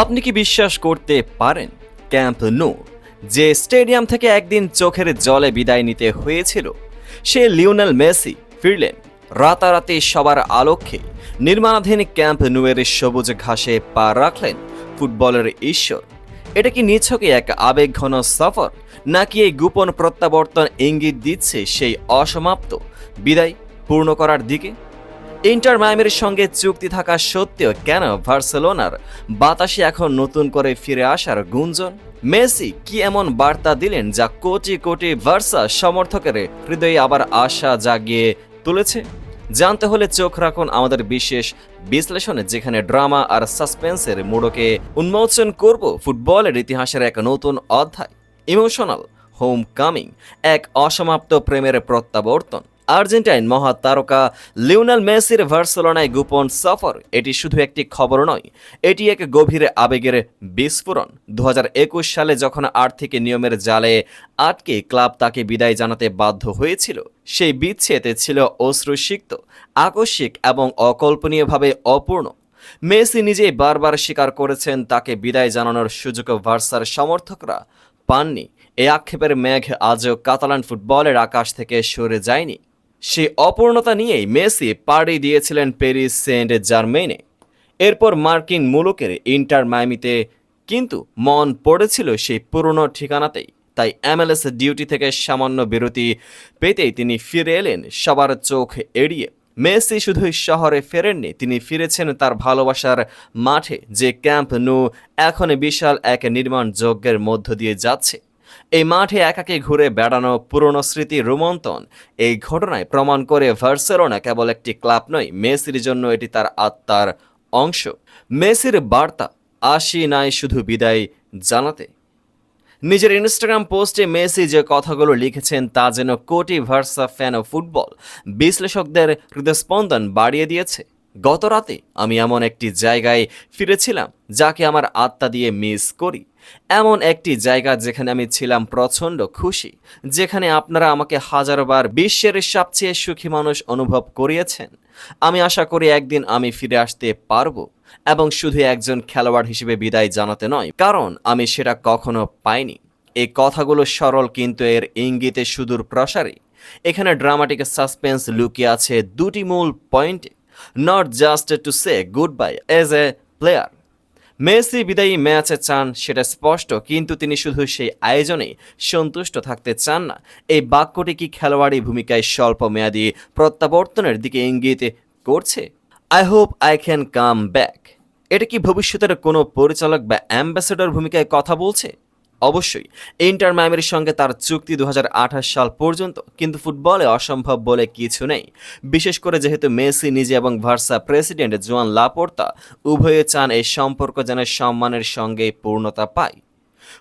আপনি কি বিশ্বাস করতে পারেন? ক্যাম্প নো যে স্টেডিয়াম থেকে একদিন চোখের জলে বিদায় নিতে হয়েছিল, সে লিওনেল মেসি ফিরলেন রাতারাতি সবার আলোকে। নির্মাণাধীন ক্যাম্প নুয়ের সবুজ ঘাসে পা রাখলেন ফুটবলের ঈশ্বর। এটা কি নিছকে এক আবেগঘন সফর, নাকি এই গোপন প্রত্যাবর্তন ইঙ্গিত দিচ্ছে সেই অসমাপ্ত বিদায় পূর্ণ করার দিকে? ইন্টার মায়ামির সঙ্গে চুক্তি থাকা সত্ত্বেও কেন বার্সেলোনার বাতাসে এখন নতুন করে ফিরে আসার গুঞ্জন? মেসি কি এমন বার্তা দিলেন যা কোটি কোটি ভার্সা সমর্থকের হৃদয়ে আবার আশা জাগিয়ে তুলেছে? জানতে হলে চোখ রাখুন আমাদের বিশেষ বিশ্লেষণে যেখানে ড্রামা আর সাসপেন্সের মোড়কে উন্মোচন করব ফুটবলের ইতিহাসের এক নতুন অধ্যায়, ইমোশনাল হোম কামিং এক অসমাপ্ত প্রেমের প্রত্যাবর্তন। আর্জেন্টাইন মহা তারকা লিওনাল মেসির ভার্সেলোনায় গোপন সফর, এটি শুধু একটি খবর নয়, এটি এক গভীর আবেগের বিস্ফোরণ। দু হাজার একুশ সালে যখন আর্থিক নিয়মের জালে আটকে ক্লাব তাকে বিদায় জানাতে বাধ্য হয়েছিল, সেই বিচ্ছেদ ছিল অশ্রুসিক্ত, আকস্মিক এবং অকল্পনীয়ভাবে অপূর্ণ। মেসি নিজেই বারবার স্বীকার করেছেন তাকে বিদায় জানানোর সুযোগ ভার্সার সমর্থকরা পাননি। এই আক্ষেপের মেঘ আজও কাতালান ফুটবলের আকাশ থেকে সরে যায়নি। সেই অপূর্ণতা নিয়েই মেসি পাড়ি দিয়েছিলেন প্যারিস সেন্ট জার্মেনে এরপর মার্কিন মুলুকের ইন্টার মায়ামিতে কিন্তু মন পড়েছিল সেই পুরনো ঠিকানাতেই। তাই এমএলএস ডিউটি থেকে সামান্য বিরতি পেতেই তিনি ফিরে এলেন সবার চোখ এড়িয়ে। মেসি শুধুই শহরে ফেরেননি, তিনি ফিরেছেন তার ভালোবাসার মাঠে যে ক্যাম্প নু এখন বিশাল এক নির্মাণ যজ্ঞের মধ্য দিয়ে যাচ্ছে। এই মাঠে একাকে ঘুরে বেড়ানো পুরনো স্মৃতি রোমন্তন এই ঘটনায় প্রমাণ করে ভার্সেলোনা কেবল একটি ক্লাব নয়, মেসির জন্য এটি তার আত্মার অংশ। মেসির বার্তা, আসি নাই শুধু বিদায় জানাতে। নিজের ইনস্টাগ্রাম পোস্টে মেসি যে কথাগুলো লিখেছেন তা যেন কোটি ভার্সা ফ্যান ও ফুটবল বিশ্লেষকদের হৃদস্পন্দন বাড়িয়ে দিয়েছে। গত রাতে আমি এমন একটি জায়গায় ফিরেছিলাম যাকে আমার আত্মা দিয়ে মিস করি। এমন একটি জায়গা যেখানে আমি ছিলাম প্রচণ্ড খুশি, যেখানে আপনারা আমাকে হাজারবার বিশ্বের সবচেয়ে সুখী মানুষ অনুভব করিয়েছেন। আমি আশা করি একদিন আমি ফিরে আসতে পারব এবং শুধু একজন খেলোয়াড় হিসেবে বিদায় জানাতে নয়, কারণ আমি সেটা কখনো পাইনি। এই কথাগুলো সরল কিন্তু এর ইঙ্গিতে সুদূর প্রসারী। এখানে ড্রামাটিক সাসপেন্স লুকিয়ে আছে দুটি মূল পয়েন্টে not just to say goodbye as a player Messi বিদায়ী ম্যাচে চান, সেটা স্পষ্ট, কিন্তু তিনি শুধু সেই আয়োজনে সন্তুষ্ট থাকতে চান না। এই বাক্যটি কি খেলোয়াড়ি ভূমিকায় স্বল্প মেয়াদী প্রত্যাবর্তনের দিকে ইঙ্গিত করছে? I hope I can come back এটা কি ভবিষ্যতের কোনো পরিচালক বা অ্যাম্বাসেডর ভূমিকায় কথা বলছে? অবশ্যই। ইন্টার মায়ামির সঙ্গে তার চুক্তি দু হাজার আঠাশ সাল পর্যন্ত, কিন্তু ফুটবলে অসম্ভব বলে কিছু নেই। বিশেষ করে যেহেতু মেসি নিজে এবং ভার্সা প্রেসিডেন্ট জোয়ান লাপোর্তা উভয়ে চান এই সম্পর্ক যেন সম্মানের সঙ্গে পূর্ণতা পায়।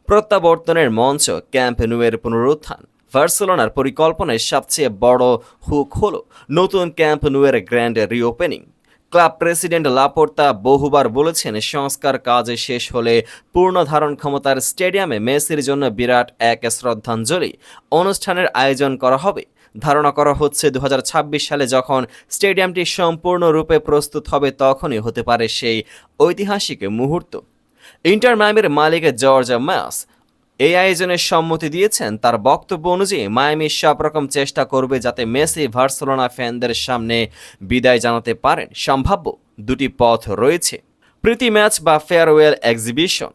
প্রত্যাবর্তনের মঞ্চ ক্যাম্প নুয়ের পুনরুত্থান। ভার্সেলোনার পরিকল্পনায় সবচেয়ে বড় হুক হল নতুন Camp Nou grand reopening. Club president Laporta বহুবার বলেছেন, সংস্কার কাজ শেষ হলে পূর্ণ ধারণ ক্ষমতার স্টেডিয়ামে মেসির জন্য বিরাট এক শ্রদ্ধাঞ্জলি অনুষ্ঠানের আয়োজন করা হবে। ধারণা করা হচ্ছে দু হাজার ছাব্বিশ সালে যখন স্টেডিয়ামটি সম্পূর্ণরূপে প্রস্তুত হবে, তখনই হতে পারে সেই ঐতিহাসিক মুহূর্ত। ইন্টার মায়ামির মালিক জর্জ ম্যাস এই আয়োজনে সম্মতি দিয়েছেন, তার বক্তব্য অনুযায়ী মায়ামি সব রকম চেষ্টা করবে যাতে মেসি ভার্সেলোনা ফ্যানদের সামনে বিদায় জানাতে পারেন। সম্ভাব্য দুটি পথ রয়েছে। প্রীতি ম্যাচ বা ফেয়ারওয়েল এক্সিবিশন।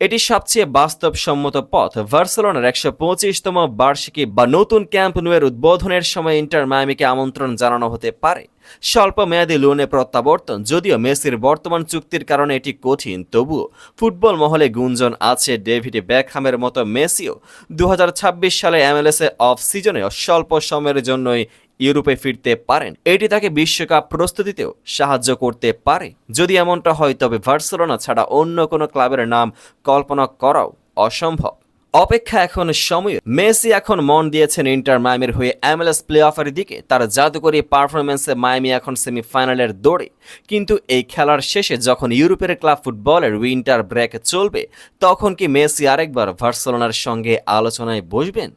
এটি সবচেয়ে বাস্তবসম্মত পথ। ভার্সেলোনার একশো পঁচিশতম বার্ষিকী বা নতুন ক্যাম্প নুয়ের উদ্বোধনের সময় ইন্টার মায়ামিকে আমন্ত্রণ জানানো হতে পারে। স্বল্প মেয়াদী লোনে প্রত্যাবর্তন, যদিও মেসির বর্তমান চুক্তির কারণে এটি কঠিন। তবুও ফুটবল মহলে গুঞ্জন আছে ডেভিড ব্যাকহামের মতো মেসিও। দু হাজার ছাব্বিশ সালে এমএলএসএ অফ সিজনে স্বল্প সময়ের জন্যই ইউরোপে ফিরতে পারেন। এটি তাকে বিশ্বকাপ প্রস্তুতিতেও সাহায্য করতে পারে। যদি এমনটা হয়, তবে ভার্সেলোনা ছাড়া অন্য কোনো ক্লাবের নাম কল্পনা করাও অসম্ভব। অপেক্ষা এখন সময়। মেসি এখন মন দিয়েছেন ইন্টার মায়ামির হয়ে এমএলএস প্লে অফের দিকে। তার জাদুকরী পারফরমেন্সে মায়ামি এখন সেমিফাইনালের দৌড়ে। কিন্তু এই খেলার শেষে যখন ইউরোপের ক্লাব ফুটবলের উইন্টার ব্রেক চলবে, তখন কি মেসি আরেকবার ভার্সেলোনার সঙ্গে আলোচনায় বসবেন?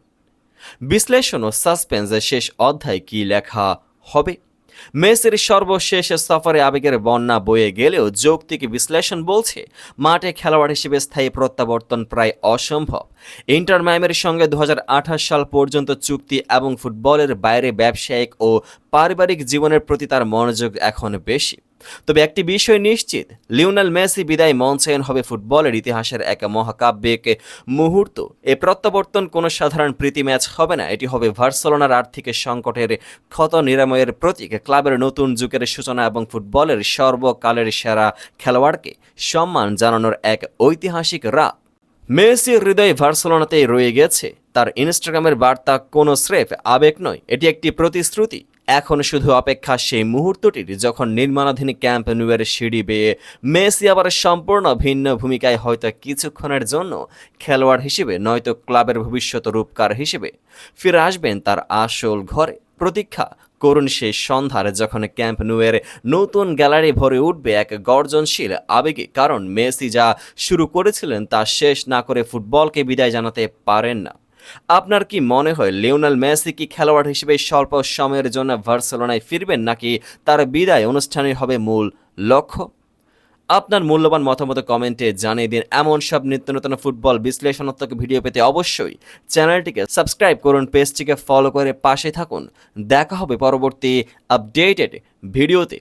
বিশ্লেষণ ও সাসপেন্সের শেষ অধ্যায় কি লেখা হবে? মেসির সর্বশেষ সফরে আবেগের বন্যা বয়ে গেলেও যৌক্তিক বিশ্লেষণ বলছে, মাঠে খেলোয়াড় হিসেবে স্থায়ী প্রত্যাবর্তন প্রায় অসম্ভব। ইন্টার মায়ামের সঙ্গে দু হাজার আঠাশ সাল পর্যন্ত চুক্তি এবং ফুটবলের বাইরে ব্যবসায়িক ও পারিবারিক জীবনের প্রতি তার মনোযোগ এখন বেশি। তবে একটি বিষয় নিশ্চিত, লিওনাল মেসি বিদায় মঞ্চায়ন হবে ফুটবলের ইতিহাসের এক মহাকাব্যিক মুহূর্ত। এ প্রত্যাবর্তন কোনো সাধারণ প্রীতি ম্যাচ হবে না, এটি হবে ভার্সেলোনার আর্থিক সংকটের ক্ষত নিরাময়ের প্রতীক। ক্লাবের নতুন যুগের সূচনা এবং ফুটবলের সর্বকালের সেরা খেলোয়াড়কে সম্মান জানানোর এক ঐতিহাসিক রাত। মেসির হৃদয় ভার্সেলোনাতেই রয়ে গেছে, তার ইনস্টাগ্রামের বার্তা কোনো স্রেফ আবেগ নয়, এটি একটি প্রতিশ্রুতি। এখন শুধু অপেক্ষা সেই মুহূর্তটির, যখন নির্মাণাধীন ক্যাম্প নিউয়ের সিঁড়ি বেয়ে মেসি আবার সম্পূর্ণ ভিন্ন ভূমিকায় হয়তো কিছুক্ষণের জন্য খেলোয়াড় হিসেবে, নয়তো ক্লাবের ভবিষ্যৎ রূপকার হিসেবে ফিরে আসবেন তার আসল ঘরে। প্রতীক্ষা করুন সেই সন্ধ্যার, যখন ক্যাম্প নুয়ের নতুন গ্যালারি ভরে উঠবে এক গর্জনশীল আবেগে, কারণ মেসি যা শুরু করেছিলেন তা শেষ না করে ফুটবলকে বিদায় জানাতে পারেন না। আপনার কি মনে হয় লিওনাল মেসি কি খেলোয়াড় হিসেবে স্বল্প সময়ের জন্য ভার্সেলোনায় ফিরবেন, নাকি তার বিদায় অনুষ্ঠানই হবে মূল লক্ষ্য? আপনার মূল্যবান মতামত কমেন্টে জানিয়ে দিন। এমন সব নিত্য নতুন ফুটবল বিশ্লেষণাত্মক ভিডিও পেতে অবশ্যই চ্যানেলটিকে সাবস্ক্রাইব করুন, পেজটিকে ফলো করে পাশে থাকুন। দেখা হবে পরবর্তী আপডেটেড ভিডিওতে।